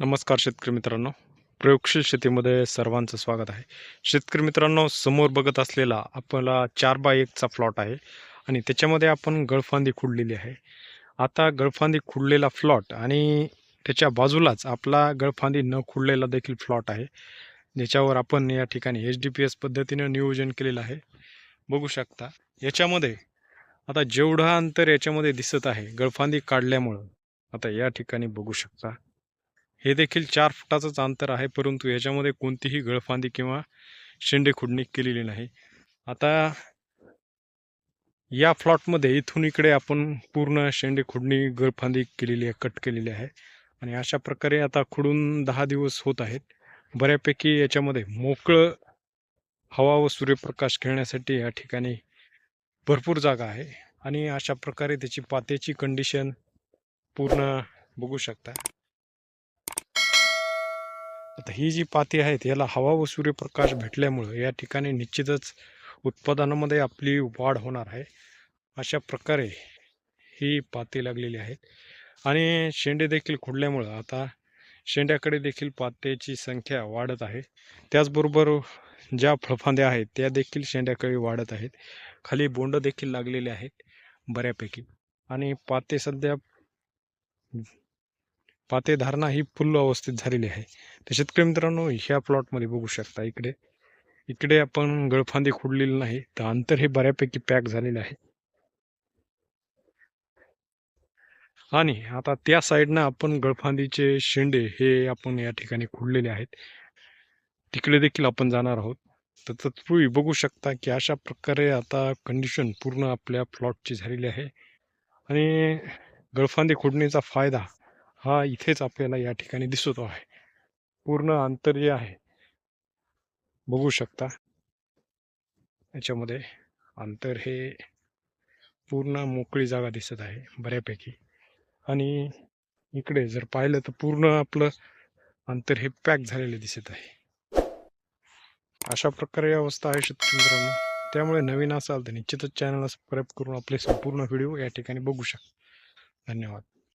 नमस्कार शेतकरी मित्रांनो. प्रयोगशील शेतीमध्ये सर्वांचं स्वागत आहे. शेतकरी मित्रांनो समोर बघत असलेला आपला चार बाय एकचा प्लॉट आहे आणि त्याच्यामध्ये आपण गळफांदी खुडलेली आहे. आता गळफांदी खुडलेला प्लॉट आणि त्याच्या बाजूलाच आपला गळफांदी न खुडलेला देखील प्लॉट आहे. ज्याच्यावर आपण या ठिकाणी एच डी पी एस पद्धतीनं नियोजन केलेलं आहे. बघू शकता. याच्यामध्ये आता जेवढं अंतर याच्यामध्ये दिसत आहे गळफांदी काढल्यामुळं. आता या ठिकाणी बघू शकता. हे देखील चार फुटाचंच अंतर आहे परंतु याच्यामध्ये कोणतीही गळफांदी किंवा शेंडे खुडणी केलेली नाही. आता या फ्लॉटमध्ये इथून इकडे आपण पूर्ण शेंडे खुडणी गळफांदी केलेली आहे कट केलेली आहे. आणि अशा प्रकारे आता खुडून दहा दिवस होत आहेत. बऱ्यापैकी याच्यामध्ये मोकळं हवा व सूर्यप्रकाश खेळण्यासाठी या ठिकाणी भरपूर जागा आहे. आणि अशा प्रकारे त्याची पात्याची कंडिशन पूर्ण बघू शकता. आता ही जी पाती आहेत याला हवा व सूर्यप्रकाश भेटल्यामुळं या ठिकाणी निश्चितच उत्पादनामध्ये आपली वाढ होणार आहे. अशा प्रकारे ही पाती लागलेली आहेत. आणि शेंडे देखील खुडल्यामुळं आता शेंड्याकडे देखील पात्याची संख्या वाढत आहे. त्याचबरोबर ज्या फळफांद्या आहेत त्या देखील शेंड्याकडे वाढत आहेत. खाली बोंड देखील लागलेले आहेत बऱ्यापैकी. आणि पाते सध्या पाते धारणा ही फुल अवस्थेत झालेली आहे. तर शेतकरी मित्रांनो ह्या प्लॉटमध्ये बघू शकता इकडे. इकडे आपण गळफांदी खोडलेली नाही तर अंतर हे बऱ्यापैकी पॅक झालेलं आहे. आणि आता त्या साईडनं आपण गळफांदीचे शेंडे हे आपण या ठिकाणी खुडलेले आहेत. तिकडे देखील आपण जाणार आहोत. तर तत्पूर्वी बघू शकता की अशा प्रकारे आता कंडिशन पूर्ण आपल्या प्लॉटची झालेली आहे. आणि गळफांदी खोडणीचा फायदा हा इथेच आपल्याला या ठिकाणी दिसतो आहे. पूर्ण अंतर जे आहे. बघू शकता. याच्यामध्ये अंतर हे पूर्ण मोकळी जागा दिसत आहे बऱ्यापैकी. आणि इकडे जर पाहिलं तर पूर्ण आपलं अंतर हे पॅक झालेले दिसत आहे. अशा प्रकारे अवस्था आहे शेतकरी मित्रांनो. त्यामुळे नवीन असाल तर निश्चितच चॅनलला सबस्क्राईब करून आपले संपूर्ण व्हिडिओ या ठिकाणी बघू शकता. धन्यवाद.